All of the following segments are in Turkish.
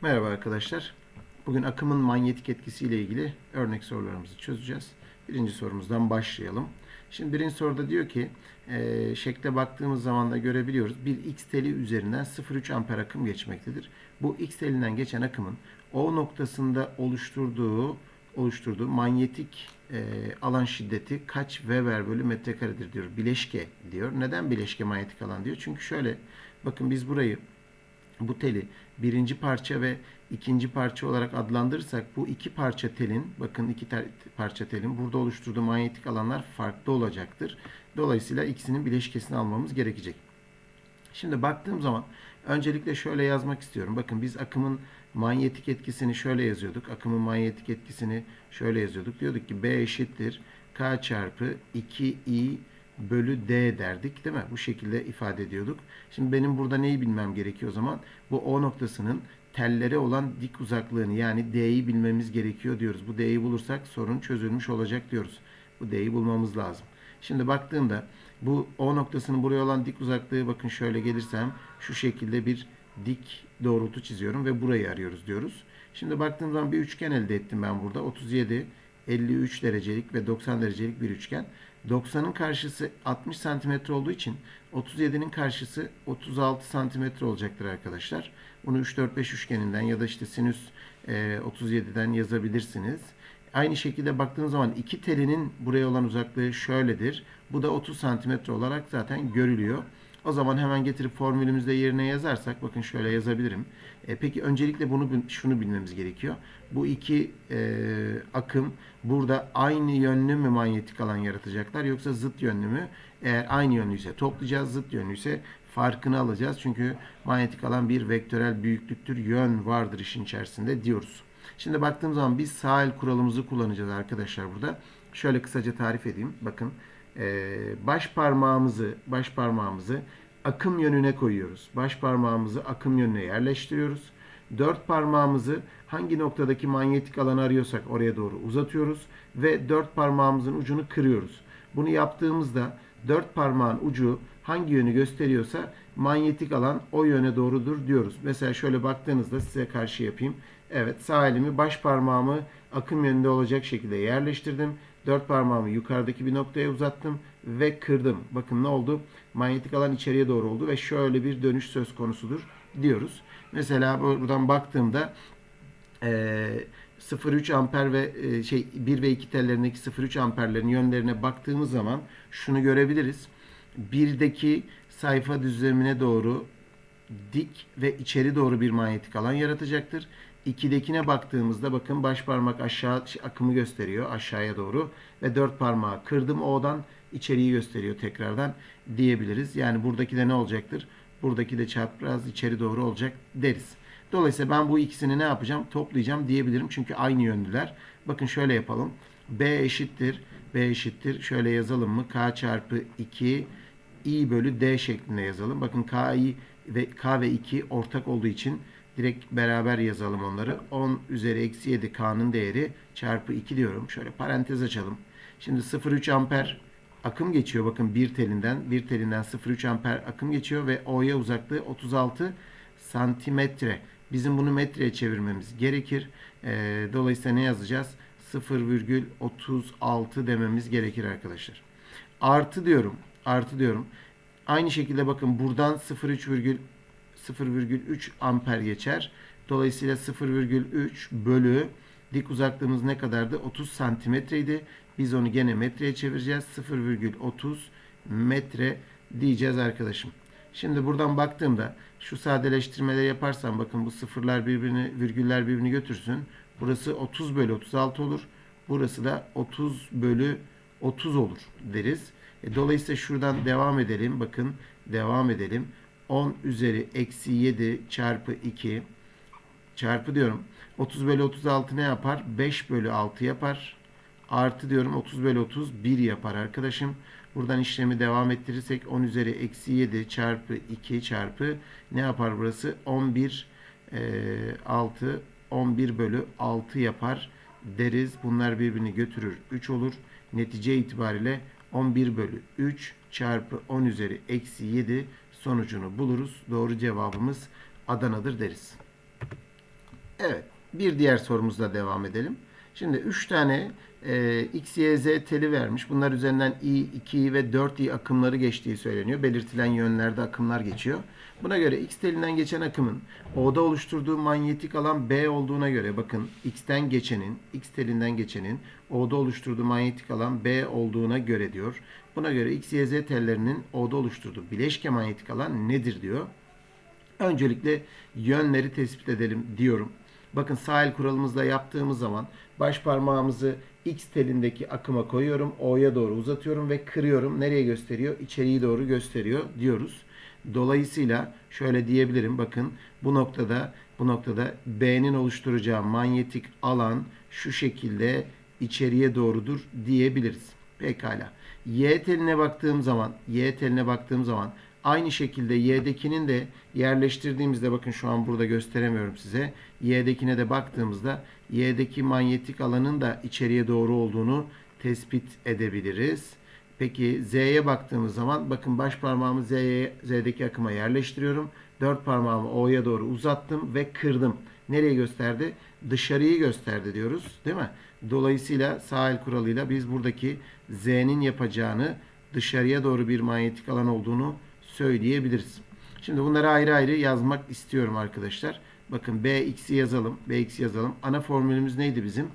Merhaba arkadaşlar. Bugün akımın manyetik etkisiyle ilgili örnek sorularımızı çözeceğiz. Birinci sorumuzdan başlayalım. Şimdi birinci soruda diyor ki e, şekle baktığımız zaman da görebiliyoruz. Bir X teli üzerinden 0,3 amper akım geçmektedir. Bu X telinden geçen akımın O noktasında oluşturduğu oluşturduğu manyetik e, alan şiddeti kaç Weber bölü metrekaredir diyor. Bileşke diyor. Neden bileşke manyetik alan diyor? Çünkü şöyle bakın biz burayı bu teli birinci parça ve ikinci parça olarak adlandırırsak bu iki parça telin bakın iki tel- parça telin burada oluşturduğu manyetik alanlar farklı olacaktır. Dolayısıyla ikisinin bileşkesini almamız gerekecek. Şimdi baktığım zaman öncelikle şöyle yazmak istiyorum. Bakın biz akımın manyetik etkisini şöyle yazıyorduk. Akımın manyetik etkisini şöyle yazıyorduk. Diyorduk ki B eşittir K çarpı 2I bölü D derdik değil mi? Bu şekilde ifade ediyorduk. Şimdi benim burada neyi bilmem gerekiyor o zaman? Bu O noktasının tellere olan dik uzaklığını yani D'yi bilmemiz gerekiyor diyoruz. Bu D'yi bulursak sorun çözülmüş olacak diyoruz. Bu D'yi bulmamız lazım. Şimdi baktığımda bu O noktasının buraya olan dik uzaklığı bakın şöyle gelirsem şu şekilde bir dik doğrultu çiziyorum ve burayı arıyoruz diyoruz. Şimdi baktığım zaman bir üçgen elde ettim ben burada. 37, 53 derecelik ve 90 derecelik bir üçgen. 90'ın karşısı 60 santimetre olduğu için 37'nin karşısı 36 santimetre olacaktır arkadaşlar. Bunu 3, 4, 5 üçgeninden ya da işte sinüs e, 37'den yazabilirsiniz. Aynı şekilde baktığınız zaman iki telinin buraya olan uzaklığı şöyledir. Bu da 30 santimetre olarak zaten görülüyor. O zaman hemen getirip formülümüzde yerine yazarsak bakın şöyle yazabilirim. E, peki öncelikle bunu şunu bilmemiz gerekiyor. Bu iki e, akım burada aynı yönlü mü manyetik alan yaratacaklar yoksa zıt yönlü mü? Eğer aynı yönlüyse toplayacağız, zıt yönlüyse farkını alacağız. Çünkü manyetik alan bir vektörel büyüklüktür, yön vardır işin içerisinde diyoruz. Şimdi baktığım zaman biz sağ el kuralımızı kullanacağız arkadaşlar burada. Şöyle kısaca tarif edeyim. Bakın e, baş parmağımızı baş parmağımızı akım yönüne koyuyoruz. Baş parmağımızı akım yönüne yerleştiriyoruz. Dört parmağımızı hangi noktadaki manyetik alanı arıyorsak oraya doğru uzatıyoruz ve dört parmağımızın ucunu kırıyoruz. Bunu yaptığımızda dört parmağın ucu hangi yönü gösteriyorsa manyetik alan o yöne doğrudur diyoruz. Mesela şöyle baktığınızda size karşı yapayım. Evet sağ elimi baş parmağımı akım yönünde olacak şekilde yerleştirdim. Dört parmağımı yukarıdaki bir noktaya uzattım ve kırdım. Bakın ne oldu? Manyetik alan içeriye doğru oldu ve şöyle bir dönüş söz konusudur diyoruz. Mesela buradan baktığımda e, 0,3 amper ve e, şey 1 ve 2 tellerindeki 0,3 amperlerin yönlerine baktığımız zaman şunu görebiliriz. Birdeki sayfa düzlemine doğru dik ve içeri doğru bir manyetik alan yaratacaktır. 2'dekine baktığımızda bakın baş parmak aşağı akımı gösteriyor aşağıya doğru ve dört parmağı kırdım O'dan içeriği gösteriyor tekrardan diyebiliriz. Yani buradaki de ne olacaktır? Buradaki de çapraz içeri doğru olacak deriz. Dolayısıyla ben bu ikisini ne yapacağım? Toplayacağım diyebilirim. Çünkü aynı yönlüler. Bakın şöyle yapalım. B eşittir. B eşittir. Şöyle yazalım mı? K çarpı 2 I bölü D şeklinde yazalım. Bakın K, I ve K ve 2 ortak olduğu için direkt beraber yazalım onları. 10 üzeri eksi 7 K'nın değeri çarpı 2 diyorum. Şöyle parantez açalım. Şimdi 0,3 amper akım geçiyor. Bakın bir telinden bir telinden 0,3 amper akım geçiyor ve O'ya uzaklığı 36 santimetre. Bizim bunu metreye çevirmemiz gerekir. Ee, dolayısıyla ne yazacağız? 0,36 dememiz gerekir arkadaşlar. Artı diyorum. Artı diyorum. Aynı şekilde bakın buradan 0,3 0,3 amper geçer. Dolayısıyla 0,3 bölü dik uzaklığımız ne kadardı? 30 santimetreydi. Biz onu gene metreye çevireceğiz. 0,30 metre diyeceğiz arkadaşım. Şimdi buradan baktığımda şu sadeleştirmeleri yaparsam bakın bu sıfırlar birbirini virgüller birbirini götürsün. Burası 30 bölü 36 olur. Burası da 30 bölü 30 olur deriz. E, dolayısıyla şuradan devam edelim. Bakın devam edelim. 10 üzeri eksi 7 çarpı 2 çarpı diyorum. 30 bölü 36 ne yapar? 5 bölü 6 yapar. Artı diyorum 30 bölü 30 1 yapar arkadaşım. Buradan işlemi devam ettirirsek 10 üzeri eksi 7 çarpı 2 çarpı ne yapar burası? 11 e, 6 11 bölü 6 yapar deriz. Bunlar birbirini götürür. 3 olur. Netice itibariyle 11 bölü 3 çarpı 10 üzeri eksi 7 sonucunu buluruz. Doğru cevabımız Adana'dır deriz. Evet. Bir diğer sorumuzla devam edelim. Şimdi 3 tane e, X, Y, Z teli vermiş. Bunlar üzerinden I, 2 ve 4i akımları geçtiği söyleniyor. Belirtilen yönlerde akımlar geçiyor. Buna göre X telinden geçen akımın O'da oluşturduğu manyetik alan B olduğuna göre bakın X'ten geçenin, X telinden geçenin O'da oluşturduğu manyetik alan B olduğuna göre diyor. Buna göre X, Y, Z tellerinin O'da oluşturduğu bileşke manyetik alan nedir diyor. Öncelikle yönleri tespit edelim diyorum. Bakın sahil kuralımızla yaptığımız zaman baş parmağımızı X telindeki akıma koyuyorum. O'ya doğru uzatıyorum ve kırıyorum. Nereye gösteriyor? İçeriği doğru gösteriyor diyoruz. Dolayısıyla şöyle diyebilirim. Bakın bu noktada bu noktada B'nin oluşturacağı manyetik alan şu şekilde içeriye doğrudur diyebiliriz. Pekala. Y teline baktığım zaman, Y teline baktığım zaman aynı şekilde Y'dekinin de yerleştirdiğimizde bakın şu an burada gösteremiyorum size. Y'dekine de baktığımızda Y'deki manyetik alanın da içeriye doğru olduğunu tespit edebiliriz. Peki Z'ye baktığımız zaman bakın baş parmağımı Z'ye, Z'deki akıma yerleştiriyorum. Dört parmağımı O'ya doğru uzattım ve kırdım. Nereye gösterdi? Dışarıyı gösterdi diyoruz. Değil mi? Dolayısıyla sahil kuralıyla biz buradaki Z'nin yapacağını dışarıya doğru bir manyetik alan olduğunu söyleyebiliriz. Şimdi bunları ayrı ayrı yazmak istiyorum arkadaşlar. Bakın Bx'i yazalım. Bx yazalım. Ana formülümüz neydi bizim?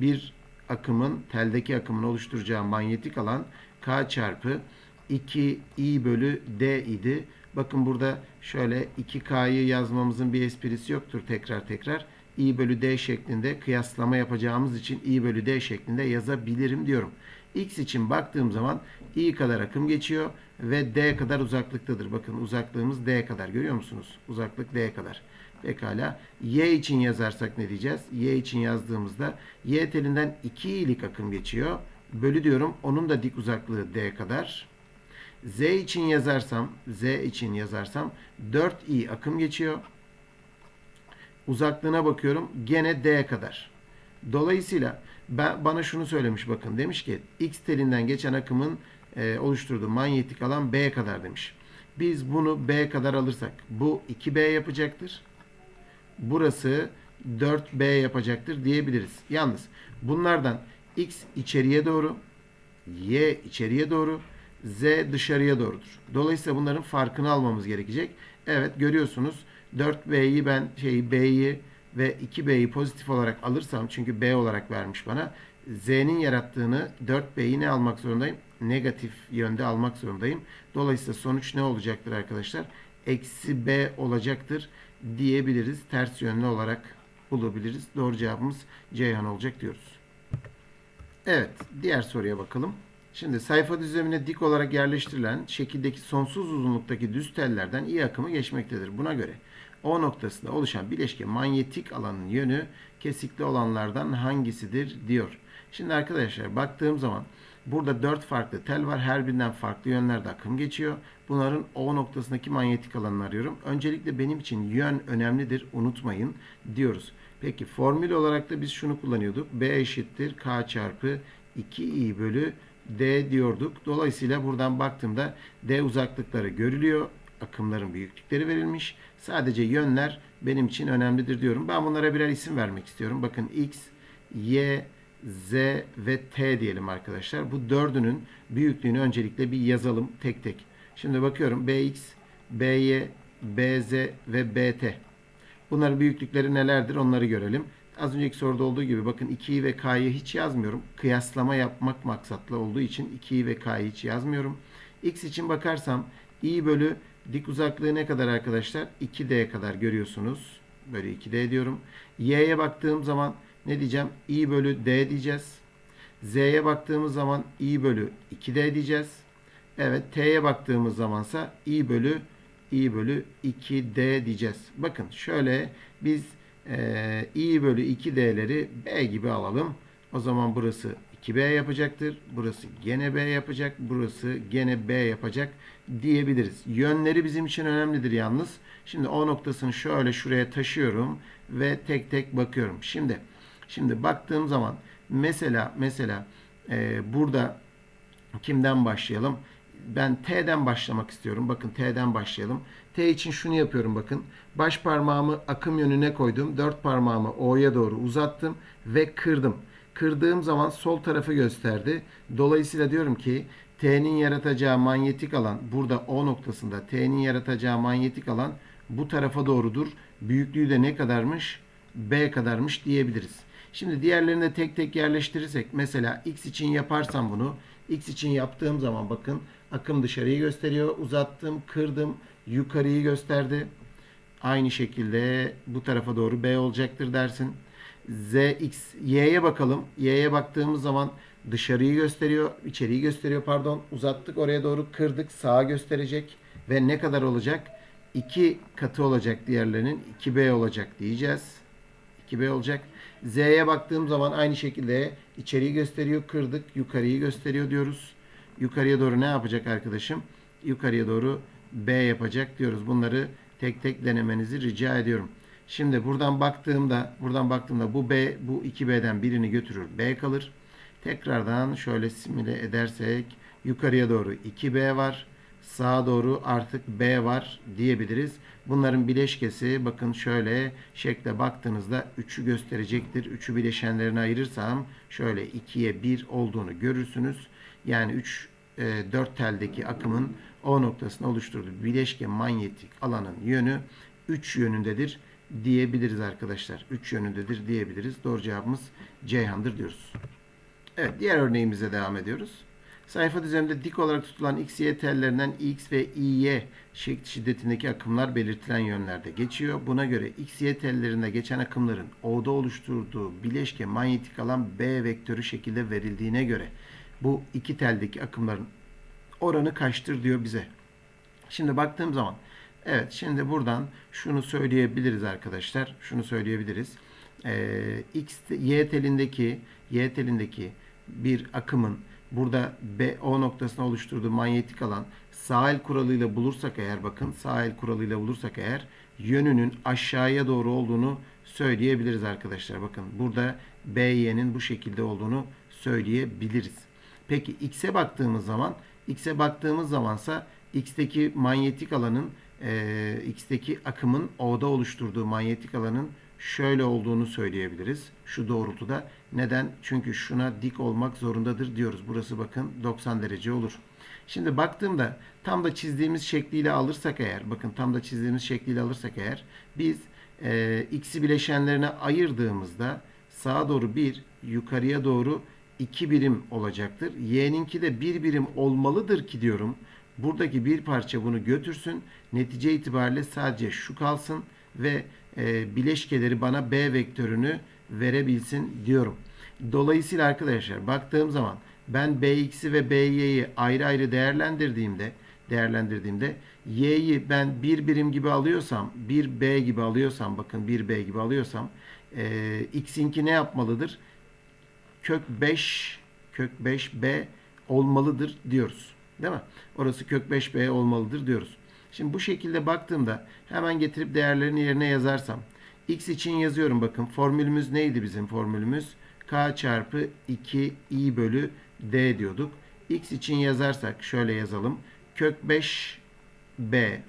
Bir akımın, teldeki akımın oluşturacağı manyetik alan K çarpı 2 I bölü D idi. Bakın burada şöyle 2K'yı yazmamızın bir esprisi yoktur tekrar tekrar. I bölü D şeklinde kıyaslama yapacağımız için I bölü D şeklinde yazabilirim diyorum. X için baktığım zaman I kadar akım geçiyor ve D kadar uzaklıktadır. Bakın uzaklığımız D kadar görüyor musunuz? Uzaklık D kadar. Pekala. Y için yazarsak ne diyeceğiz? Y için yazdığımızda Y telinden 2 i'lik akım geçiyor. Bölü diyorum. Onun da dik uzaklığı D kadar. Z için yazarsam, Z için yazarsam 4i akım geçiyor. Uzaklığına bakıyorum. Gene D kadar. Dolayısıyla ben, bana şunu söylemiş bakın. Demiş ki X telinden geçen akımın e, oluşturduğu manyetik alan B kadar demiş. Biz bunu B kadar alırsak bu 2B yapacaktır. Burası 4B yapacaktır diyebiliriz. Yalnız bunlardan X içeriye doğru, Y içeriye doğru, Z dışarıya doğrudur. Dolayısıyla bunların farkını almamız gerekecek. Evet görüyorsunuz 4B'yi ben şeyi B'yi ve 2B'yi pozitif olarak alırsam çünkü B olarak vermiş bana Z'nin yarattığını 4B'yi ne almak zorundayım? Negatif yönde almak zorundayım. Dolayısıyla sonuç ne olacaktır arkadaşlar? Eksi B olacaktır diyebiliriz. Ters yönlü olarak bulabiliriz. Doğru cevabımız Ceyhan olacak diyoruz. Evet, diğer soruya bakalım. Şimdi sayfa düzlemine dik olarak yerleştirilen şekildeki sonsuz uzunluktaki düz tellerden iyi akımı geçmektedir. Buna göre O noktasında oluşan bileşke manyetik alanın yönü kesikli olanlardan hangisidir diyor. Şimdi arkadaşlar baktığım zaman burada dört farklı tel var. Her birinden farklı yönlerde akım geçiyor. Bunların O noktasındaki manyetik alanını arıyorum. Öncelikle benim için yön önemlidir. Unutmayın diyoruz. Peki formül olarak da biz şunu kullanıyorduk. B eşittir K çarpı 2i bölü D diyorduk. Dolayısıyla buradan baktığımda D uzaklıkları görülüyor. Akımların büyüklükleri verilmiş. Sadece yönler benim için önemlidir diyorum. Ben bunlara birer isim vermek istiyorum. Bakın X, Y, Z ve T diyelim arkadaşlar. Bu dördünün büyüklüğünü öncelikle bir yazalım tek tek. Şimdi bakıyorum BX, BY, BZ ve BT. Bunların büyüklükleri nelerdir onları görelim. Az önceki soruda olduğu gibi bakın 2'yi ve K'yı hiç yazmıyorum. Kıyaslama yapmak maksatlı olduğu için 2'yi ve K'yı hiç yazmıyorum. X için bakarsam i bölü dik uzaklığı ne kadar arkadaşlar? 2D kadar görüyorsunuz. Böyle 2D diyorum. Y'ye baktığım zaman ne diyeceğim? i bölü D diyeceğiz. Z'ye baktığımız zaman i bölü 2D diyeceğiz. Evet T'ye baktığımız zamansa i bölü i bölü 2D diyeceğiz. Bakın şöyle biz e, i bölü 2d'leri b gibi alalım. O zaman burası 2b yapacaktır. Burası gene b yapacak. Burası gene b yapacak diyebiliriz. Yönleri bizim için önemlidir yalnız. Şimdi o noktasını şöyle şuraya taşıyorum ve tek tek bakıyorum. Şimdi şimdi baktığım zaman mesela mesela e, burada kimden başlayalım? Ben T'den başlamak istiyorum. Bakın T'den başlayalım. T için şunu yapıyorum bakın. Baş parmağımı akım yönüne koydum. Dört parmağımı O'ya doğru uzattım ve kırdım. Kırdığım zaman sol tarafı gösterdi. Dolayısıyla diyorum ki T'nin yaratacağı manyetik alan burada O noktasında T'nin yaratacağı manyetik alan bu tarafa doğrudur. Büyüklüğü de ne kadarmış? B kadarmış diyebiliriz. Şimdi diğerlerini de tek tek yerleştirirsek mesela X için yaparsam bunu X için yaptığım zaman bakın akım dışarıyı gösteriyor. Uzattım, kırdım, yukarıyı gösterdi. Aynı şekilde bu tarafa doğru B olacaktır dersin. Z, X, Y'ye bakalım. Y'ye baktığımız zaman dışarıyı gösteriyor, içeriği gösteriyor pardon. Uzattık oraya doğru kırdık, sağa gösterecek. Ve ne kadar olacak? 2 katı olacak diğerlerinin. 2B olacak diyeceğiz. 2B olacak. Z'ye baktığım zaman aynı şekilde içeriği gösteriyor, kırdık, yukarıyı gösteriyor diyoruz. Yukarıya doğru ne yapacak arkadaşım? Yukarıya doğru B yapacak diyoruz. Bunları tek tek denemenizi rica ediyorum. Şimdi buradan baktığımda, buradan baktığımda bu B, bu 2B'den birini götürür. B kalır. Tekrardan şöyle simüle edersek yukarıya doğru 2B var. Sağa doğru artık B var diyebiliriz. Bunların bileşkesi bakın şöyle şekle baktığınızda 3'ü gösterecektir. 3'ü bileşenlerine ayırırsam şöyle 2'ye 1 olduğunu görürsünüz. Yani 3 e, 4 teldeki akımın O noktasını oluşturduğu bileşke manyetik alanın yönü 3 yönündedir diyebiliriz arkadaşlar. 3 yönündedir diyebiliriz. Doğru cevabımız Ceyhan'dır diyoruz. Evet diğer örneğimize devam ediyoruz. Sayfa düzeninde dik olarak tutulan X, Y tellerinden X ve İY şiddetindeki akımlar belirtilen yönlerde geçiyor. Buna göre X, Y tellerinde geçen akımların O'da oluşturduğu bileşke manyetik alan B vektörü şekilde verildiğine göre bu iki teldeki akımların oranı kaçtır diyor bize. Şimdi baktığım zaman evet şimdi buradan şunu söyleyebiliriz arkadaşlar. Şunu söyleyebiliriz. Ee, X, Y telindeki Y telindeki bir akımın burada B, O noktasına oluşturduğu manyetik alan sağ el kuralıyla bulursak eğer bakın sağ el kuralıyla bulursak eğer yönünün aşağıya doğru olduğunu söyleyebiliriz arkadaşlar. Bakın burada BY'nin bu şekilde olduğunu söyleyebiliriz. Peki X'e baktığımız zaman X'e baktığımız zamansa X'teki manyetik alanın e, X'teki akımın O'da oluşturduğu manyetik alanın şöyle olduğunu söyleyebiliriz. Şu doğrultuda. Neden? Çünkü şuna dik olmak zorundadır diyoruz. Burası bakın 90 derece olur. Şimdi baktığımda tam da çizdiğimiz şekliyle alırsak eğer, bakın tam da çizdiğimiz şekliyle alırsak eğer, biz e, x'i bileşenlerine ayırdığımızda sağa doğru 1, yukarıya doğru 2 birim olacaktır. Y'ninki de 1 birim olmalıdır ki diyorum. Buradaki bir parça bunu götürsün. Netice itibariyle sadece şu kalsın ve e, bileşkeleri bana B vektörünü verebilsin diyorum. Dolayısıyla arkadaşlar baktığım zaman ben Bx'i ve By'yi ayrı ayrı değerlendirdiğimde değerlendirdiğimde y'yi ben bir birim gibi alıyorsam, bir b gibi alıyorsam, bakın bir b gibi alıyorsam, e, x'inki ne yapmalıdır? Kök 5 kök 5b olmalıdır diyoruz. Değil mi? Orası kök 5b olmalıdır diyoruz. Şimdi bu şekilde baktığımda hemen getirip değerlerini yerine yazarsam x için yazıyorum bakın formülümüz neydi bizim formülümüz? k çarpı 2 i bölü d diyorduk. x için yazarsak şöyle yazalım. Kök 5 b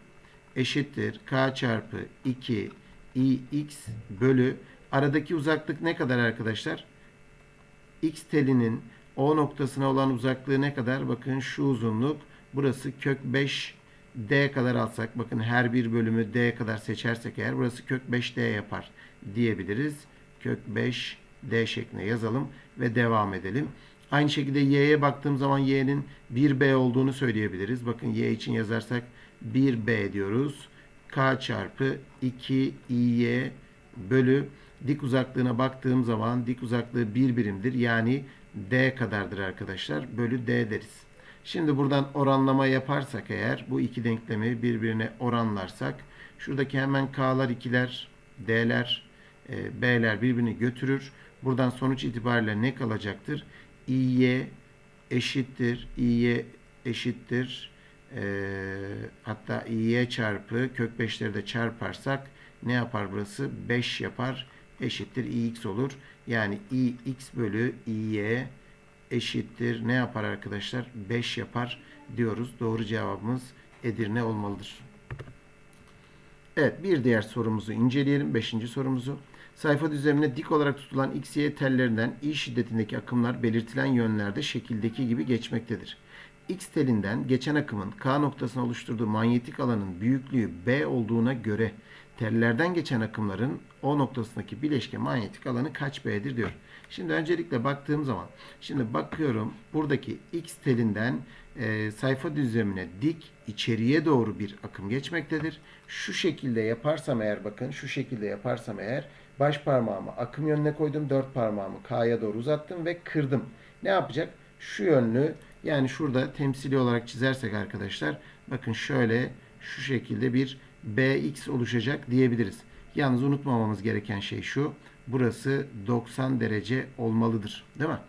eşittir k çarpı 2 i x bölü aradaki uzaklık ne kadar arkadaşlar? x telinin o noktasına olan uzaklığı ne kadar? Bakın şu uzunluk. Burası kök 5 d kadar alsak bakın her bir bölümü d kadar seçersek eğer burası kök 5d yapar diyebiliriz. Kök 5 d şeklinde yazalım ve devam edelim. Aynı şekilde y'ye baktığım zaman y'nin 1b olduğunu söyleyebiliriz. Bakın y için yazarsak 1b diyoruz. k çarpı 2i'y bölü dik uzaklığına baktığım zaman dik uzaklığı 1 birimdir. Yani d kadardır arkadaşlar. Bölü d deriz. Şimdi buradan oranlama yaparsak eğer bu iki denklemi birbirine oranlarsak şuradaki hemen k'lar 2'ler d'ler e, b'ler birbirini götürür. Buradan sonuç itibariyle ne kalacaktır? i'y eşittir i'y eşittir e, hatta i'y çarpı kök 5'leri de çarparsak ne yapar burası? 5 yapar eşittir ix olur. Yani ix bölü i'y eşittir ne yapar arkadaşlar? 5 yapar diyoruz. Doğru cevabımız Edirne olmalıdır. Evet bir diğer sorumuzu inceleyelim. Beşinci sorumuzu. Sayfa düzlemine dik olarak tutulan X, Y tellerinden I şiddetindeki akımlar belirtilen yönlerde şekildeki gibi geçmektedir. X telinden geçen akımın K noktasına oluşturduğu manyetik alanın büyüklüğü B olduğuna göre tellerden geçen akımların O noktasındaki bileşke manyetik alanı kaç B'dir diyor. Şimdi öncelikle baktığım zaman şimdi bakıyorum buradaki X telinden e, sayfa düzlemine dik içeriye doğru bir akım geçmektedir. Şu şekilde yaparsam eğer bakın şu şekilde yaparsam eğer baş parmağımı akım yönüne koydum. Dört parmağımı K'ya doğru uzattım ve kırdım. Ne yapacak? Şu yönlü yani şurada temsili olarak çizersek arkadaşlar bakın şöyle şu şekilde bir BX oluşacak diyebiliriz. Yalnız unutmamamız gereken şey şu. Burası 90 derece olmalıdır. Değil mi?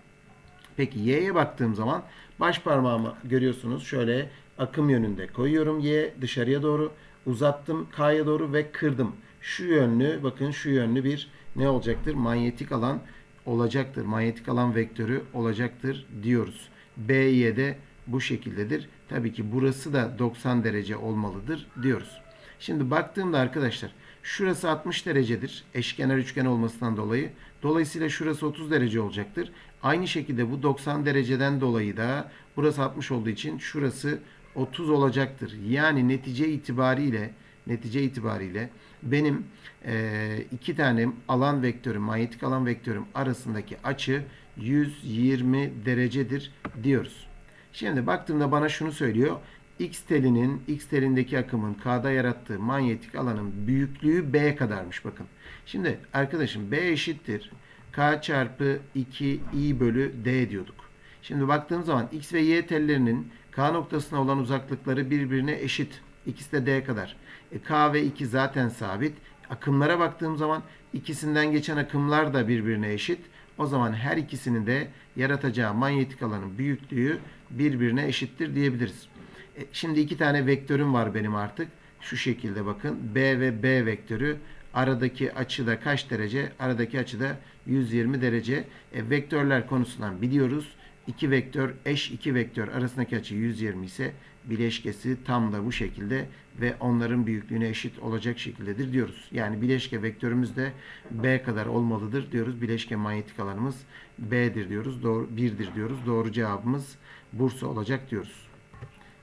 Peki Y'ye baktığım zaman baş parmağımı görüyorsunuz. Şöyle akım yönünde koyuyorum. Y dışarıya doğru uzattım K'ya doğru ve kırdım. Şu yönlü bakın şu yönlü bir ne olacaktır? Manyetik alan olacaktır. Manyetik alan vektörü olacaktır diyoruz. BY de bu şekildedir. Tabii ki burası da 90 derece olmalıdır diyoruz. Şimdi baktığımda arkadaşlar şurası 60 derecedir. Eşkenar üçgen olmasından dolayı. Dolayısıyla şurası 30 derece olacaktır. Aynı şekilde bu 90 dereceden dolayı da burası 60 olduğu için şurası 30 olacaktır. Yani netice itibariyle netice itibariyle benim e, iki tane alan vektörüm, manyetik alan vektörüm arasındaki açı 120 derecedir diyoruz. Şimdi baktığımda bana şunu söylüyor. X telinin, X telindeki akımın K'da yarattığı manyetik alanın büyüklüğü B kadarmış bakın. Şimdi arkadaşım B eşittir. K çarpı 2 I bölü D diyorduk. Şimdi baktığım zaman X ve Y tellerinin K noktasına olan uzaklıkları birbirine eşit. İkisi de D kadar. E, K ve 2 zaten sabit. Akımlara baktığım zaman ikisinden geçen akımlar da birbirine eşit. O zaman her ikisinin de yaratacağı manyetik alanın büyüklüğü birbirine eşittir diyebiliriz. E, şimdi iki tane vektörüm var benim artık. Şu şekilde bakın. B ve B vektörü aradaki açı da kaç derece? Aradaki açı da 120 derece. E, vektörler konusundan biliyoruz. İki vektör eş iki vektör arasındaki açı 120 ise bileşkesi tam da bu şekilde ve onların büyüklüğüne eşit olacak şekildedir diyoruz. Yani bileşke vektörümüz de B kadar olmalıdır diyoruz. Bileşke manyetik alanımız B'dir diyoruz. Doğru 1'dir diyoruz. Doğru cevabımız Bursa olacak diyoruz.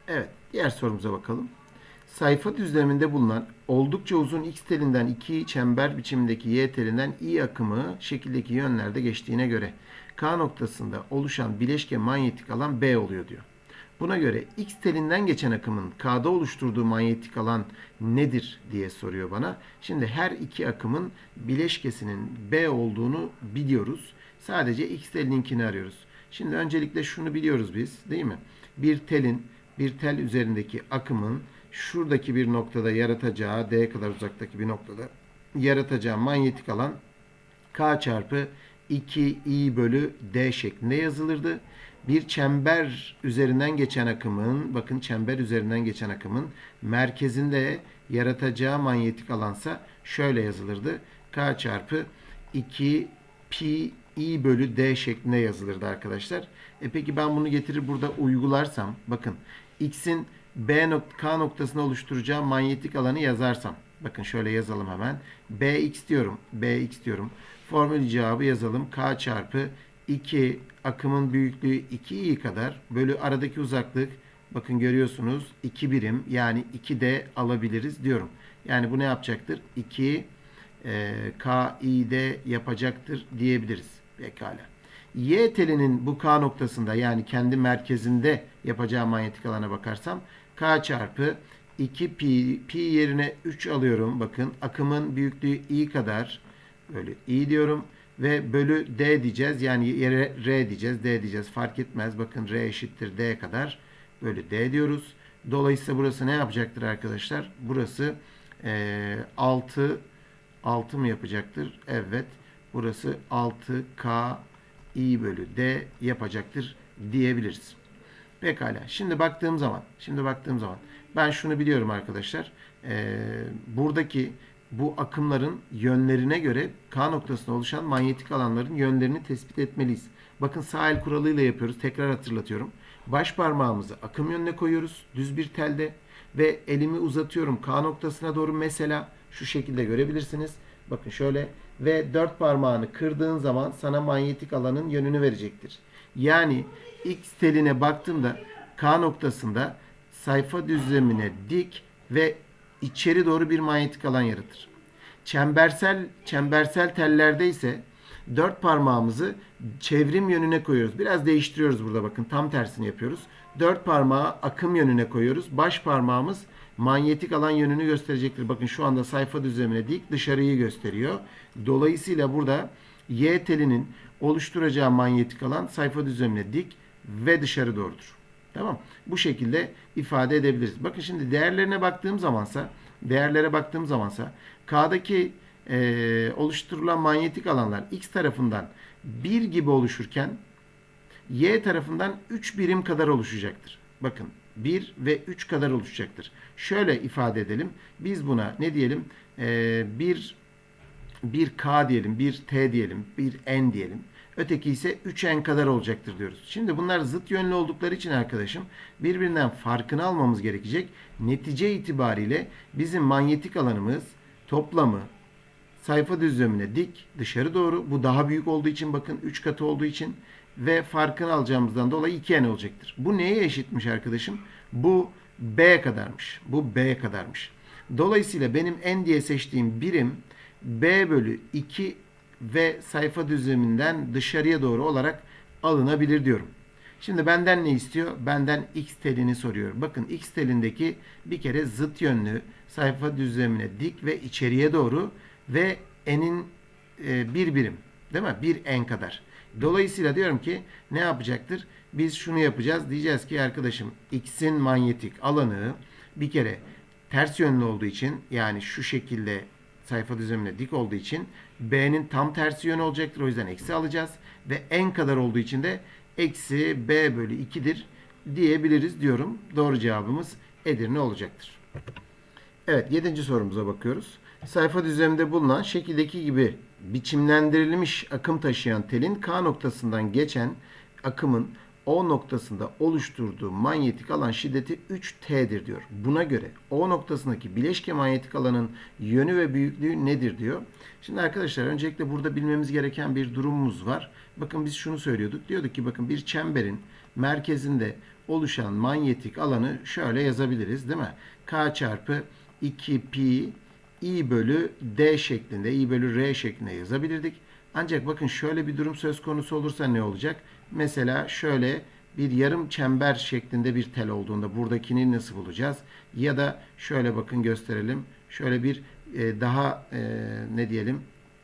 Evet, diğer sorumuza bakalım. Sayfa düzleminde bulunan oldukça uzun X telinden iki çember biçimindeki Y telinden I akımı şekildeki yönlerde geçtiğine göre K noktasında oluşan bileşke manyetik alan B oluyor diyor. Buna göre X telinden geçen akımın K'da oluşturduğu manyetik alan nedir diye soruyor bana. Şimdi her iki akımın bileşkesinin B olduğunu biliyoruz. Sadece X telininkini arıyoruz. Şimdi öncelikle şunu biliyoruz biz değil mi? Bir telin bir tel üzerindeki akımın şuradaki bir noktada yaratacağı D kadar uzaktaki bir noktada yaratacağı manyetik alan K çarpı 2 I bölü D şeklinde yazılırdı. Bir çember üzerinden geçen akımın, bakın çember üzerinden geçen akımın merkezinde yaratacağı manyetik alansa şöyle yazılırdı. K çarpı 2 pi I bölü D şeklinde yazılırdı arkadaşlar. E peki ben bunu getirir burada uygularsam, bakın X'in B nok K noktasını oluşturacağı manyetik alanı yazarsam, bakın şöyle yazalım hemen. Bx diyorum, Bx diyorum. Formül cevabı yazalım. K çarpı 2 akımın büyüklüğü 2i kadar bölü aradaki uzaklık bakın görüyorsunuz 2 birim yani 2D alabiliriz diyorum. Yani bu ne yapacaktır? 2 e, KID yapacaktır diyebiliriz. Pekala. Y telinin bu K noktasında yani kendi merkezinde yapacağı manyetik alana bakarsam K çarpı 2 pi, pi yerine 3 alıyorum. Bakın akımın büyüklüğü i kadar böyle i diyorum ve bölü d diyeceğiz. Yani yere r diyeceğiz, d diyeceğiz. Fark etmez. Bakın r eşittir d kadar bölü d diyoruz. Dolayısıyla burası ne yapacaktır arkadaşlar? Burası e, 6 6 mı yapacaktır? Evet. Burası 6k i bölü d yapacaktır diyebiliriz. Pekala. Şimdi baktığım zaman, şimdi baktığım zaman ben şunu biliyorum arkadaşlar. Ee, buradaki bu akımların yönlerine göre K noktasında oluşan manyetik alanların yönlerini tespit etmeliyiz. Bakın sağ el kuralıyla yapıyoruz. Tekrar hatırlatıyorum. Baş parmağımızı akım yönüne koyuyoruz. Düz bir telde. ve elimi uzatıyorum K noktasına doğru mesela şu şekilde görebilirsiniz. Bakın şöyle ve dört parmağını kırdığın zaman sana manyetik alanın yönünü verecektir. Yani X teline baktığımda K noktasında sayfa düzlemine dik ve içeri doğru bir manyetik alan yaratır. Çembersel çembersel tellerde ise dört parmağımızı çevrim yönüne koyuyoruz. Biraz değiştiriyoruz burada bakın tam tersini yapıyoruz. Dört parmağı akım yönüne koyuyoruz. Baş parmağımız manyetik alan yönünü gösterecektir. Bakın şu anda sayfa düzlemine dik dışarıyı gösteriyor. Dolayısıyla burada Y telinin oluşturacağı manyetik alan sayfa düzlemine dik ve dışarı doğrudur. Tamam. Bu şekilde ifade edebiliriz. Bakın şimdi değerlerine baktığım zamansa değerlere baktığım zamansa K'daki e, oluşturulan manyetik alanlar X tarafından 1 gibi oluşurken Y tarafından 3 birim kadar oluşacaktır. Bakın 1 ve 3 kadar oluşacaktır. Şöyle ifade edelim. Biz buna ne diyelim? Ee, bir bir K diyelim, bir T diyelim, bir N diyelim. Öteki ise 3N kadar olacaktır diyoruz. Şimdi bunlar zıt yönlü oldukları için arkadaşım birbirinden farkını almamız gerekecek. Netice itibariyle bizim manyetik alanımız toplamı sayfa düzlemine dik dışarı doğru. Bu daha büyük olduğu için bakın 3 katı olduğu için ve farkını alacağımızdan dolayı 2n olacaktır. Bu neye eşitmiş arkadaşım? Bu b kadarmış. Bu b kadarmış. Dolayısıyla benim n diye seçtiğim birim b bölü 2 ve sayfa düzleminden dışarıya doğru olarak alınabilir diyorum. Şimdi benden ne istiyor? Benden x telini soruyor. Bakın x telindeki bir kere zıt yönlü sayfa düzlemine dik ve içeriye doğru ve n'in e, bir birim değil mi? Bir n kadar. Dolayısıyla diyorum ki ne yapacaktır? Biz şunu yapacağız. Diyeceğiz ki arkadaşım x'in manyetik alanı bir kere ters yönlü olduğu için yani şu şekilde sayfa düzlemine dik olduğu için b'nin tam tersi yönü olacaktır. O yüzden eksi alacağız. Ve n kadar olduğu için de eksi b bölü 2'dir diyebiliriz diyorum. Doğru cevabımız Edirne olacaktır. Evet 7. sorumuza bakıyoruz. Sayfa düzleminde bulunan şekildeki gibi biçimlendirilmiş akım taşıyan telin K noktasından geçen akımın O noktasında oluşturduğu manyetik alan şiddeti 3T'dir diyor. Buna göre O noktasındaki bileşke manyetik alanın yönü ve büyüklüğü nedir diyor. Şimdi arkadaşlar öncelikle burada bilmemiz gereken bir durumumuz var. Bakın biz şunu söylüyorduk. Diyorduk ki bakın bir çemberin merkezinde oluşan manyetik alanı şöyle yazabiliriz değil mi? K çarpı 2 pi i bölü d şeklinde, i bölü r şeklinde yazabilirdik. Ancak bakın şöyle bir durum söz konusu olursa ne olacak? Mesela şöyle bir yarım çember şeklinde bir tel olduğunda buradakini nasıl bulacağız? Ya da şöyle bakın gösterelim. Şöyle bir e, daha e, ne diyelim?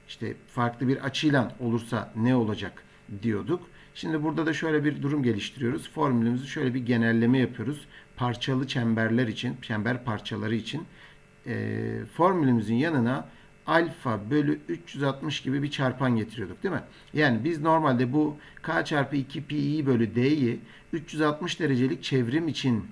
işte farklı bir açıyla olursa ne olacak diyorduk. Şimdi burada da şöyle bir durum geliştiriyoruz. Formülümüzü şöyle bir genelleme yapıyoruz. Parçalı çemberler için, çember parçaları için e, formülümüzün yanına alfa bölü 360 gibi bir çarpan getiriyorduk değil mi? Yani biz normalde bu k çarpı 2 pi bölü d'yi 360 derecelik çevrim için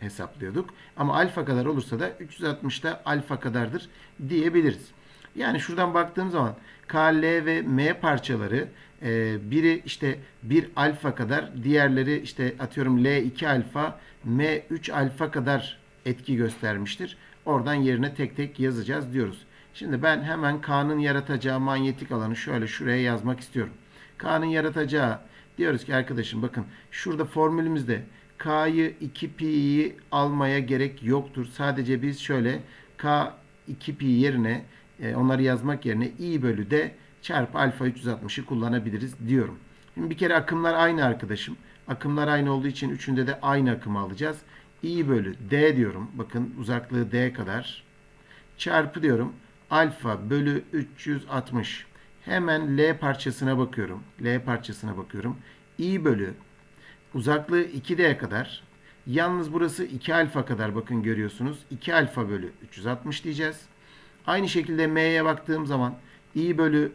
hesaplıyorduk. Ama alfa kadar olursa da 360 da alfa kadardır diyebiliriz. Yani şuradan baktığım zaman K, L ve M parçaları e, biri işte 1 alfa kadar, diğerleri işte atıyorum L 2 alfa, M 3 alfa kadar etki göstermiştir. Oradan yerine tek tek yazacağız diyoruz. Şimdi ben hemen K'nın yaratacağı manyetik alanı şöyle şuraya yazmak istiyorum. K'nın yaratacağı diyoruz ki arkadaşım bakın şurada formülümüzde K'yı 2 pi'yi almaya gerek yoktur. Sadece biz şöyle K 2 pi yerine e, onları yazmak yerine i bölü d çarpı alfa 360'ı kullanabiliriz diyorum. Şimdi bir kere akımlar aynı arkadaşım. Akımlar aynı olduğu için üçünde de aynı akımı alacağız. İ bölü d diyorum. Bakın uzaklığı d kadar. Çarpı diyorum. Alfa bölü 360. Hemen L parçasına bakıyorum. L parçasına bakıyorum. i bölü uzaklığı 2d kadar. Yalnız burası 2 alfa kadar bakın görüyorsunuz. 2 alfa bölü 360 diyeceğiz. Aynı şekilde m'ye baktığım zaman i bölü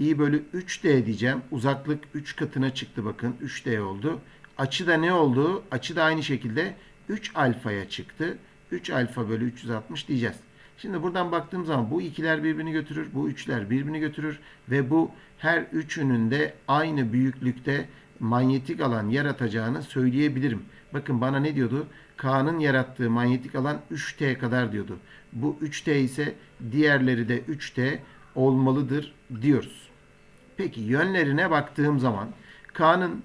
i bölü 3d diyeceğim. Uzaklık 3 katına çıktı bakın. 3d oldu. Açı da ne oldu? Açı da aynı şekilde 3 alfaya çıktı. 3 alfa bölü 360 diyeceğiz. Şimdi buradan baktığım zaman bu ikiler birbirini götürür. Bu üçler birbirini götürür. Ve bu her üçünün de aynı büyüklükte manyetik alan yaratacağını söyleyebilirim. Bakın bana ne diyordu? K'nın yarattığı manyetik alan 3T kadar diyordu. Bu 3T ise diğerleri de 3T olmalıdır diyoruz. Peki yönlerine baktığım zaman K'nın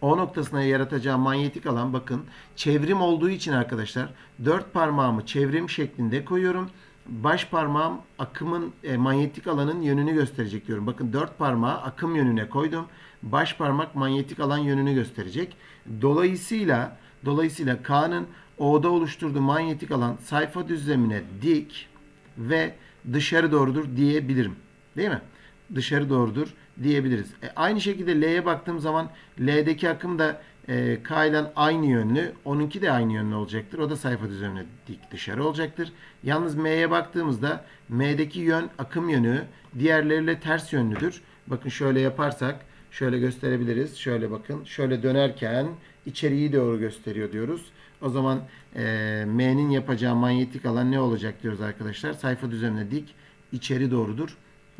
o noktasına yaratacağı manyetik alan bakın çevrim olduğu için arkadaşlar dört parmağımı çevrim şeklinde koyuyorum. Baş parmağım akımın e, manyetik alanın yönünü gösterecek diyorum. Bakın dört parmağı akım yönüne koydum. Baş parmak manyetik alan yönünü gösterecek. Dolayısıyla dolayısıyla K'nın O'da oluşturduğu manyetik alan sayfa düzlemine dik ve dışarı doğrudur diyebilirim. Değil mi? Dışarı doğrudur diyebiliriz. E, aynı şekilde L'ye baktığım zaman L'deki akım da e, K ile aynı yönlü. Onunki de aynı yönlü olacaktır. O da sayfa düzlemine dik dışarı olacaktır. Yalnız M'ye baktığımızda M'deki yön akım yönü diğerleriyle ters yönlüdür. Bakın şöyle yaparsak şöyle gösterebiliriz. Şöyle bakın. Şöyle dönerken içeriği doğru gösteriyor diyoruz. O zaman e, M'nin yapacağı manyetik alan ne olacak diyoruz arkadaşlar. Sayfa düzlemine dik içeri doğrudur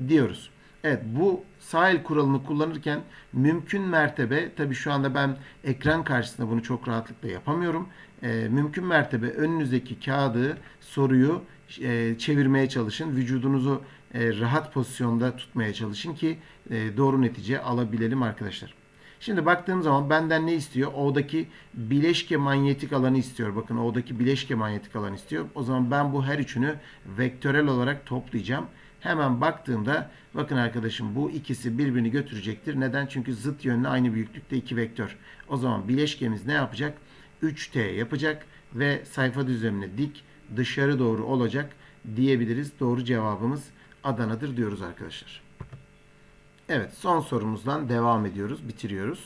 diyoruz. Evet bu sağ el kuralını kullanırken mümkün mertebe tabi şu anda ben ekran karşısında bunu çok rahatlıkla yapamıyorum. E, mümkün mertebe önünüzdeki kağıdı soruyu e, çevirmeye çalışın. Vücudunuzu e, rahat pozisyonda tutmaya çalışın ki e, doğru netice alabilelim arkadaşlar. Şimdi baktığım zaman benden ne istiyor? O'daki bileşke manyetik alanı istiyor. Bakın O'daki bileşke manyetik alanı istiyor. O zaman ben bu her üçünü vektörel olarak toplayacağım. Hemen baktığımda bakın arkadaşım bu ikisi birbirini götürecektir. Neden? Çünkü zıt yönlü aynı büyüklükte iki vektör. O zaman bileşkemiz ne yapacak? 3T yapacak ve sayfa düzlemine dik dışarı doğru olacak diyebiliriz. Doğru cevabımız Adana'dır diyoruz arkadaşlar. Evet son sorumuzdan devam ediyoruz. Bitiriyoruz.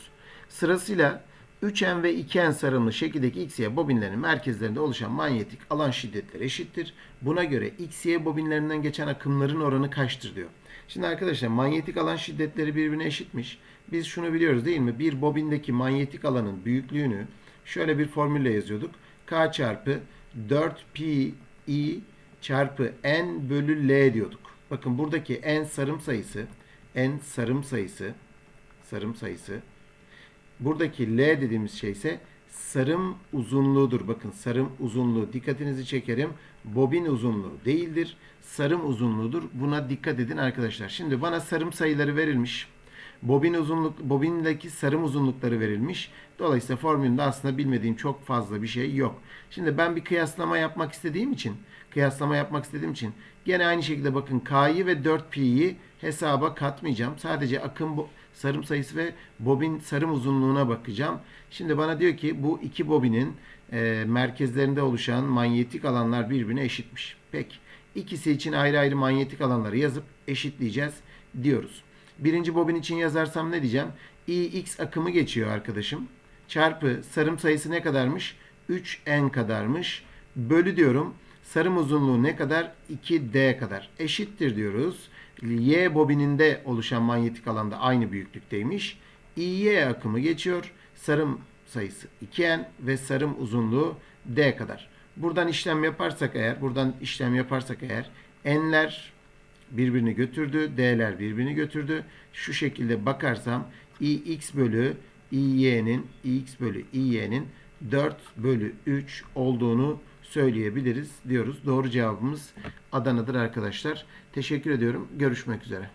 Sırasıyla 3N ve 2N sarımlı şekildeki XY bobinlerin merkezlerinde oluşan manyetik alan şiddetleri eşittir. Buna göre XY bobinlerinden geçen akımların oranı kaçtır diyor. Şimdi arkadaşlar manyetik alan şiddetleri birbirine eşitmiş. Biz şunu biliyoruz değil mi? Bir bobindeki manyetik alanın büyüklüğünü şöyle bir formülle yazıyorduk. K çarpı 4pi çarpı N bölü L diyorduk. Bakın buradaki N sarım sayısı N sarım sayısı sarım sayısı Buradaki L dediğimiz şey ise sarım uzunluğudur. Bakın sarım uzunluğu. Dikkatinizi çekerim. Bobin uzunluğu değildir. Sarım uzunluğudur. Buna dikkat edin arkadaşlar. Şimdi bana sarım sayıları verilmiş. Bobin uzunluk, bobindeki sarım uzunlukları verilmiş. Dolayısıyla formülünde aslında bilmediğim çok fazla bir şey yok. Şimdi ben bir kıyaslama yapmak istediğim için, kıyaslama yapmak istediğim için gene aynı şekilde bakın K'yı ve 4Pi'yi hesaba katmayacağım. Sadece akım bu sarım sayısı ve bobin sarım uzunluğuna bakacağım. Şimdi bana diyor ki bu iki bobinin e, merkezlerinde oluşan manyetik alanlar birbirine eşitmiş. Peki ikisi için ayrı ayrı manyetik alanları yazıp eşitleyeceğiz diyoruz. Birinci bobin için yazarsam ne diyeceğim? IX akımı geçiyor arkadaşım. Çarpı sarım sayısı ne kadarmış? 3N kadarmış. Bölü diyorum. Sarım uzunluğu ne kadar? 2D kadar. Eşittir diyoruz. Y bobininde oluşan manyetik alanda aynı büyüklükteymiş. İY akımı geçiyor. Sarım sayısı 2N ve sarım uzunluğu D kadar. Buradan işlem yaparsak eğer, buradan işlem yaparsak eğer N'ler birbirini götürdü, D'ler birbirini götürdü. Şu şekilde bakarsam IX bölü IY'nin IX bölü IY'nin 4 bölü 3 olduğunu söyleyebiliriz diyoruz. Doğru cevabımız Adana'dır arkadaşlar. Teşekkür ediyorum. Görüşmek üzere.